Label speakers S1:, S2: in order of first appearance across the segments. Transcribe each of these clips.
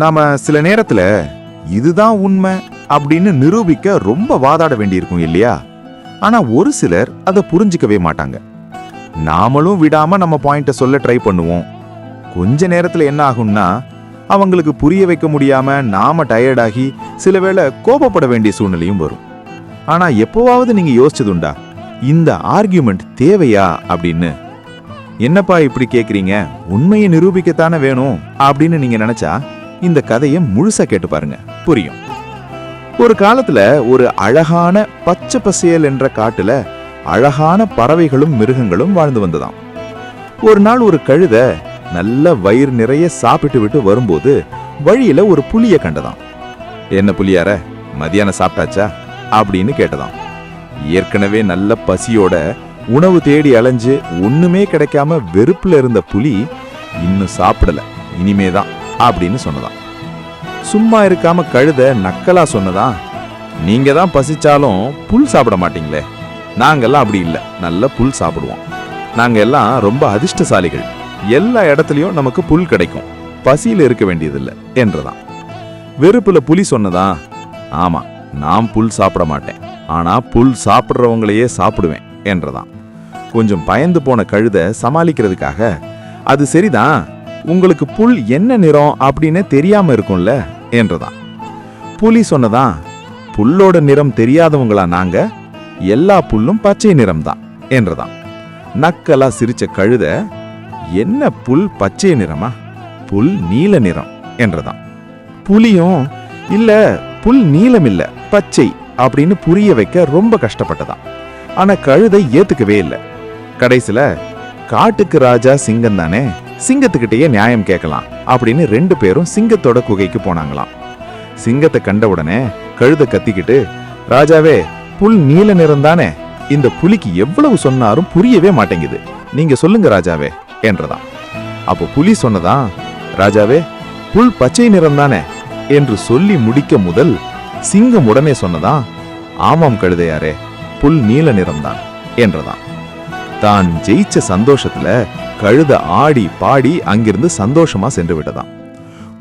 S1: நாம சில நேரத்துல இதுதான் உண்மை அப்படின்னு நிரூபிக்க ரொம்ப வாதாட வேண்டியிருக்கும் இல்லையா? ஆனா ஒரு சிலர் அதை புரிஞ்சுக்கவே மாட்டாங்க. நாமளும் விடாம நம்ம பாயிண்ட்டை சொல்ல ட்ரை பண்ணுவோம். கொஞ்ச நேரத்துல என்ன ஆகும்னா அவங்களுக்கு புரிய வைக்க முடியாம நாம டயர்டாகி சில வேளை கோபப்பட வேண்டிய சூழ்நிலையும் வரும். ஆனா எப்போவாவது நீங்க யோசிச்சதுண்டா இந்த ஆர்கியூமெண்ட் தேவையா அப்படின்னு? என்னப்பா இப்படி கேக்குறீங்க? உண்மையை நிரூபிக்கத்தானே வேணும் அப்படின்னு நீங்க நினைச்சா இந்த கதையை முழுசா கேட்டு பாருங்க. புரியும். ஒரு காலத்துல ஒரு அழகான பச்சை பசேல் என்ற காட்டுல அழகான பறவைகளும் மிருகங்களும் வாழ்ந்து வந்ததாம். ஒரு நாள் ஒரு கழுத நல்ல வயிறு நிறைய சாப்பிட்டு விட்டு வரும்போது வழியில ஒரு புலிய கண்டதாம். என்ன புலியார மதியானம் சாப்பிட்டாச்சா? அப்படின்னு கேட்டதாம். ஏற்கனவே நல்ல பசியோட உணவு தேடி அலைஞ்சு ஒண்ணுமே கிடைக்காம வெறுப்புல இருந்த புலி இன்னும் சாப்பிடல. இனிமேதான். அப்படின்னு சொன்னதான் சும்மா இருக்காம கழுத நக்கலா சொன்னதா நீங்க தான் பசிச்சாலும் புல் சாப்பிட மாட்டீங்களே. நாங்கெல்லாம் அப்படி இல்லை. நல்ல புல் சாப்பிடுவோம். நாங்க எல்லாம் ரொம்ப அதிர்ஷ்டசாலிகள். எல்லா இடத்துலையும் நமக்கு புல் கிடைக்கும். பசியில இருக்க வேண்டியதில்லை என்றதான் வெறுப்புல புலி சொன்னதா ஆமா நான் புல் சாப்பிட மாட்டேன். ஆனா புல் சாப்பிடுறவங்களையே சாப்பிடுவேன் என்றதான் கொஞ்சம் பயந்து போன கழுத சமாளிக்கிறதுக்காக அது சரிதான். உங்களுக்கு புல் என்ன நிறம் அப்படின்னு தெரியாம இருக்கும்ல? என்றதாம் புலி சொன்னதான் புல்லோட நிறம் தெரியாதவங்களா நாங்க? எல்லா புல்லும் பச்சை நிறம்தான். என்றதாம் நக்கலா சிரிச்ச கழுத என்ன புல் பச்சை நிறமா? புல் நீல நிறம். என்றதாம் புலியும் இல்ல புல் நீலம் இல்ல பச்சை அப்படின்னு புரிய வைக்க ரொம்ப கஷ்டப்பட்டதாம் ஆனா கழுதை ஏத்துக்கவே இல்லை. கடைசியில காட்டுக்கு ராஜா சிங்கம் தானே? சிங்கத்துக்கிட்டேயே நியாயம் கேட்கலாம் அப்படின்னு ரெண்டு பேரும் சிங்கத்தோட குகைக்கு போனாங்களாம். சிங்கத்தை கண்ட உடனே கழுத கத்திக்கிட்டு ராஜாவே புல் நீல நிறம் தானே? இந்த புலிக்கு எவ்வளவு சொன்னாலும் புரியவே மாட்டேங்குது. நீங்க சொல்லுங்க ராஜாவே என்றதாம். அப்போ புலி சொன்னதா ராஜாவே புல் பச்சை நிறம் தானே? என்று சொல்லி முடிக்க முதல் சிங்கம் உடனே சொன்னதா ஆமாம் கழுதையாரே புல் நீல நிறம்தான் என்றதான் தான் ஜெயிச்ச சந்தோஷத்துல கழுத ஆடி பாடி அங்கிருந்து சந்தோஷமா சென்று விட்டதாம்.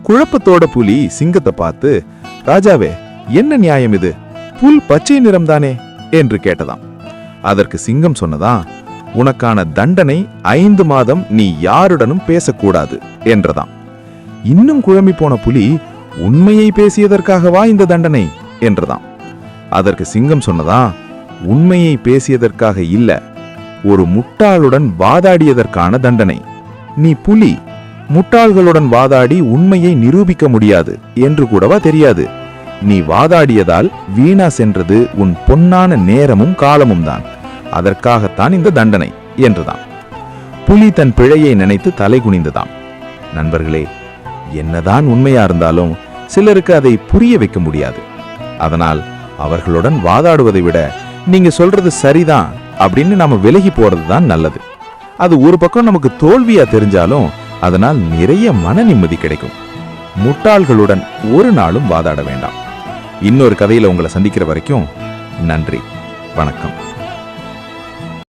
S1: குழப்பத்தோட புலி சிங்கத்தை பார்த்து ராஜாவே என்ன நியாயம் இது? புல் பச்சை நிறம்தானே என்று கேட்டதாம். அதற்கு சிங்கம் சொன்னதா உனக்கான தண்டனை ஐந்து மாதம் நீ யாருடனும் பேசக்கூடாது என்றதாம். இன்னும் குழம்பி போன புலி உண்மையை பேசியதற்காகவா இந்த தண்டனை? என்றதாம். அதற்கு சிங்கம் சொன்னதா உண்மையை பேசியதற்காக இல்ல ஒரு முட்டாளுடன் வாதாடியதற்கான தண்டனை. நீ புலி முட்டாள்களுடன் வாதாடி உண்மையை நிரூபிக்க முடியாது என்று கூடவா தெரியாது. நீ வாதாடியதால் வீணா சென்றது உன் பொன்னான நேரமும் காலமும் தான். அதற்காகத்தான் இந்த தண்டனை என்றுதான். புலி தன் பிழையை நினைத்து தலை குனிந்ததாம். நண்பர்களே என்னதான் உண்மையா இருந்தாலும் சிலருக்கு அதை புரிய வைக்க முடியாது. அதனால் அவர்களுடன் வாதாடுவதை விட நீங்க சொல்றது சரிதான். அப்படின்னு நாம விலகி போறது தான் நல்லது. அது ஒரு பக்கம் நமக்கு தோல்வியா தெரிஞ்சாலும் அதனால் நிறைய மன நிம்மதி கிடைக்கும். முட்டாள்களுடன் ஒரு நாளும் வாதாட வேண்டாம். இன்னொரு கதையில உங்களை சந்திக்கிற வரைக்கும் நன்றி. வணக்கம்.